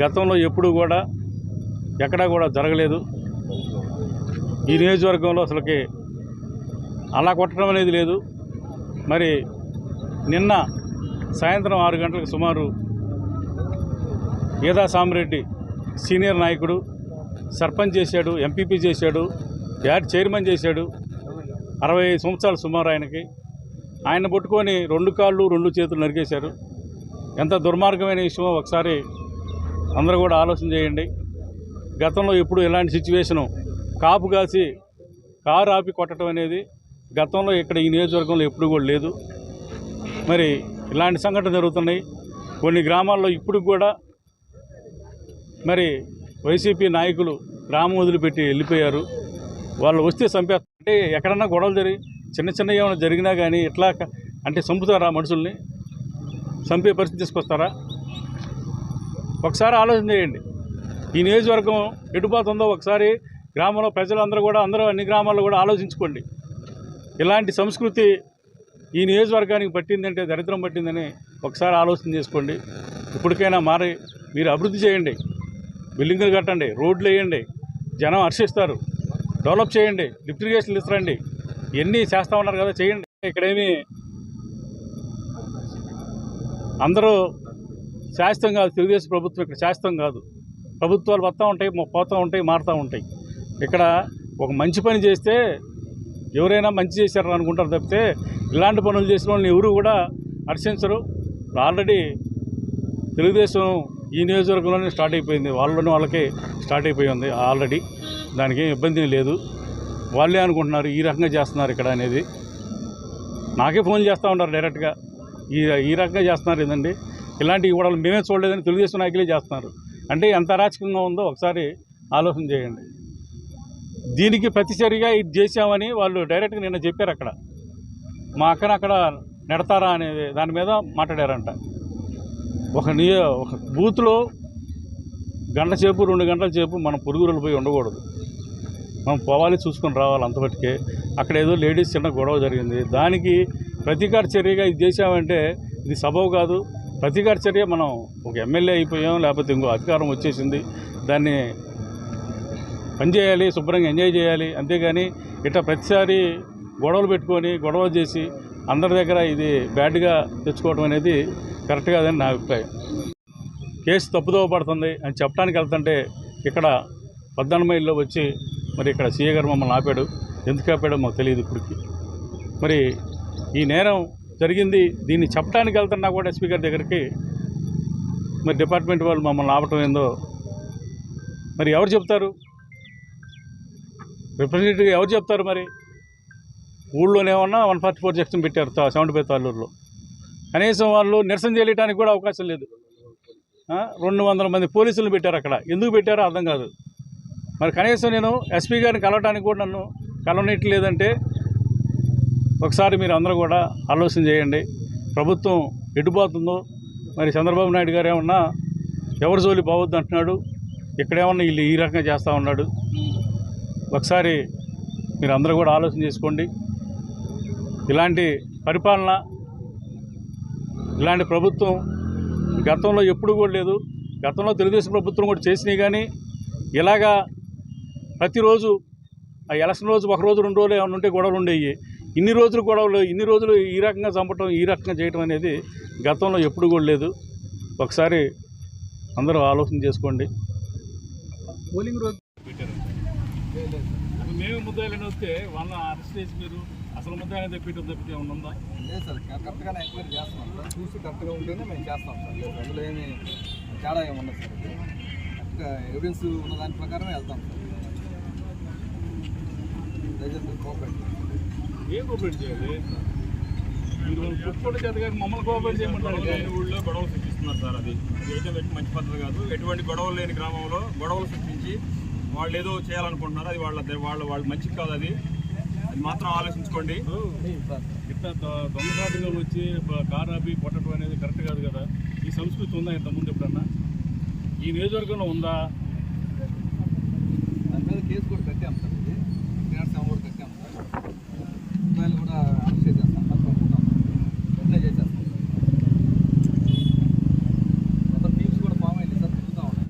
గతంలో ఎప్పుడూ కూడా ఎక్కడా కూడా జరగలేదు. ఈ నియోజకవర్గంలో అసలుకి అలా కొట్టడం అనేది లేదు. మరి నిన్న సాయంత్రం ఆరు గంటలకు సుమారు గీతా సామిరెడ్డి సీనియర్ నాయకుడు సర్పంచ్ చేశాడు ఎంపీపీ చేశాడు యాడ్ చైర్మన్ చేశాడు. అరవై సంవత్సరాలు సుమారు ఆయనకి. ఆయన పట్టుకొని రెండు కాళ్ళు రెండు చేతులు నరికేశారు. ఎంత దుర్మార్గమైన విషయమో ఒకసారి అందరూ కూడా ఆలోచన చేయండి. గతంలో ఎప్పుడు ఇలాంటి సిచ్యువేషను కాపు కాసి కారు ఆపి కొట్టడం అనేది గతంలో ఇక్కడ ఈ నియోజకవర్గంలో ఎప్పుడు కూడా లేదు. మరి ఇలాంటి సంఘటనలు జరుగుతున్నాయి. కొన్ని గ్రామాల్లో ఇప్పుడు కూడా మరి వైసీపీ నాయకులు గ్రామం వదిలిపెట్టి వెళ్ళిపోయారు. వాళ్ళు వస్తే చంపేస్తారు అంటే ఎక్కడన్నా గొడవలు జరిగి చిన్న చిన్న ఏమైనా జరిగినా కానీ ఇట్లా అంటే చంపుతారా మనుషుల్ని? చంపే పరిస్థితి తీసుకొస్తారా? ఒకసారి ఆలోచన చేయండి. ఈ నియోజకవర్గం ఎటుపోతుందో ఒకసారి గ్రామంలో ప్రజలందరూ కూడా అందరూ అన్ని గ్రామాల్లో కూడా ఆలోచించుకోండి. ఇలాంటి సంస్కృతి ఈ నియోజకవర్గానికి పట్టిందంటే దరిద్రం పట్టిందని ఒకసారి ఆలోచన చేసుకోండి. ఇప్పటికైనా మారి మీరు అభివృద్ధి చేయండి. బిల్డింగులు కట్టండి రోడ్లు వేయండి జనం హర్షిస్తారు. డెవలప్ చేయండి లిఫ్ట్ ఇరిగేషన్లు ఇస్తారండి. ఇవన్నీ చేస్తూ ఉన్నారు కదా చేయండి. ఇక్కడేమి అందరూ శాశ్వతం కాదు తెలుగుదేశం ప్రభుత్వం ఇక్కడ శాశ్వతం కాదు. ప్రభుత్వాలు వస్తూ ఉంటాయి పోతూ ఉంటాయి మారుతూ ఉంటాయి. ఇక్కడ ఒక మంచి పని చేస్తే ఎవరైనా మంచి చేశారని అనుకుంటారు తప్పితే ఇలాంటి పనులు చేసిన వాళ్ళని ఎవరు కూడా హర్షించరు. ఆల్రెడీ తెలుగుదేశం ఈ నియోజకవర్గంలోనే స్టార్ట్ అయిపోయింది. వాళ్ళలోనే వాళ్ళకి స్టార్ట్ అయిపోయి ఉంది ఆల్రెడీ. దానికి ఏం ఇబ్బంది లేదు. వాళ్ళే అనుకుంటున్నారు ఈ రకంగా చేస్తున్నారు ఇక్కడ అనేది. నాకే ఫోన్ చేస్తూ ఉంటారు డైరెక్ట్గా. ఈ ఈ రకంగా చేస్తున్నారు ఏంటండి ఇలాంటివి కూడా మేమే చూడలేదని తెలుగుదేశం నాయకులే చేస్తున్నారు. అంటే ఎంత అరాచకంగా ఉందో ఒకసారి ఆలోచన చేయండి. దీనికి ప్రతిచర్యగా ఇది చేశామని వాళ్ళు డైరెక్ట్గా నిన్న చెప్పారు అక్కడ. మా అక్కన అక్కడ నెడతారా అనేది దాని మీద మాట్లాడారంట. ఒక నియ ఒక బూత్లో గంట సేపు రెండు గంటల సేపు మనం పురుగురులు పోయి ఉండకూడదు. మనం పోవాలి చూసుకొని రావాలి అంతవరకే. అక్కడ ఏదో లేడీస్ చిన్న గొడవ జరిగింది. దానికి ప్రతీకార చర్యగా ఇది చేసామంటే ఇది సబబు కాదు. ప్రతీకార చర్య మనం ఒక ఎమ్మెల్యే అయిపోయాం లేకపోతే ఇంకో అధికారం వచ్చేసింది. దాన్ని పనిచేయాలి శుభ్రంగా ఎంజాయ్ చేయాలి. అంతేగాని ఇట్లా ప్రతిసారి గొడవలు పెట్టుకొని గొడవలు చేసి అందరి దగ్గర ఇది బ్యాడ్గా తెచ్చుకోవడం అనేది కరెక్ట్ కాదని నా అభిప్రాయం. కేసు తప్పుదోవ పడుతుంది అని చెప్పడానికి వెళ్తుంటే ఇక్కడ పద్నాలుగు మైల్లో వచ్చి మరి ఇక్కడ సీఏ గారు మమ్మల్ని ఆపాడు. ఎందుకు ఆపాడో మాకు తెలియదు ఇప్పటికి. మరి ఈ నేరం జరిగింది. దీన్ని చెప్పడానికి వెళ్తున్నా కూడా ఎస్పీ గారి దగ్గరికి మరి డిపార్ట్మెంట్ వాళ్ళు మమ్మల్ని ఆపటం ఏందో మరి ఎవరు చెప్తారు? రిప్రజెంటేటివ్ ఎవరు చెప్తారు మరి? ఊళ్ళోనేమన్నా వన్ ఫార్టీ ఫోర్ సెక్షన్ పెట్టారు తా- సెవెంటీ ఫైవ్ తాళ్ళూరులో. కనీసం వాళ్ళు నిరసన చేయడానికి కూడా అవకాశం లేదు. రెండు వందల మంది పోలీసులు పెట్టారు అక్కడ. ఎందుకు పెట్టారో అర్థం కాదు. మరి కనీసం నేను ఎస్పీ గారిని కలవడానికి కూడా నన్ను కలవనట్లేదంటే ఒకసారి మీరు అందరూ కూడా ఆలోచన చేయండి. ప్రభుత్వం ఎటుపోతుందో మరి చంద్రబాబు నాయుడు గారు ఏమన్నా ఎవరి జోలి బావద్దు అంటున్నాడు ఇక్కడేమన్నా వీళ్ళు ఈ రకంగా చేస్తూ ఉన్నాడు. ఒకసారి మీరు అందరూ కూడా ఆలోచన చేసుకోండి. ఇలాంటి పరిపాలన ఇలాంటి ప్రభుత్వం గతంలో ఎప్పుడు కూడా లేదు. గతంలో తెలుగుదేశం ప్రభుత్వం కూడా చేసినాయి కానీ ఇలాగా ప్రతిరోజు ఆ ఎలక్షన్ రోజు ఒక రోజు రెండు రోజులు ఏమైనా ఉంటే గొడవలు ఉండేవి. ఇన్ని రోజులు గొడవలు ఇన్ని రోజులు ఈ రకంగా చంపటం ఈ రకంగా చేయటం అనేది గతంలో ఎప్పుడు కూడా లేదు. ఒకసారి అందరూ ఆలోచన చేసుకోండి. పోలింగ్ రోజు మేము ముద్దాయిలని వస్తే వాళ్ళ అరెస్ట్ చేసి మీరు అసలు ముద్దాయిని తెప్పించడం తప్పితే ఉందా? లేదు సార్ కరెక్ట్గానే ఎంక్వైరీ చేస్తున్నాం సార్. చూసి కరెక్ట్గా ఉంటేనే మేము చేస్తాం సార్. అందులో ఏమి తేడా ఏమి ఉండదు సార్. ఎవిడెన్స్ ఉన్న దాని ప్రకారమే వెళ్తాం సార్. దయచేసి కోఆపరేట్ ఏం కోఆపరేట్ చేయాలి? మీరు పుట్టుకోవడం చేత కాక మమ్మల్ని కోఆపరేట్ చేయమంటారు లేని ఊళ్ళో గొడవలు సృష్టిస్తున్నారు సార్ అది. చేయడం ఎట్టి మంచి పద్ధతి కాదు. ఎటువంటి గొడవలు లేని గ్రామంలో గొడవలు సృష్టించి వాళ్ళు ఏదో చేయాలనుకుంటున్నారు. అది వాళ్ళ వాళ్ళ వాళ్ళ మంచికి కాదు అది. అది మాత్రం ఆలోచించుకోండి. ఇట్లా దొ- దొంగసాటుగా వచ్చి బ- కారు ఆపి కొట్టడం అనేది కరెక్ట్ కాదు కదా. ఈ సంస్కృతి ఉందా ఇంతకుముందు ఎప్పుడన్నా? ఈ నియోజకవర్గంలో ఉందా? దాని మీద కేసు కూడా కట్టాం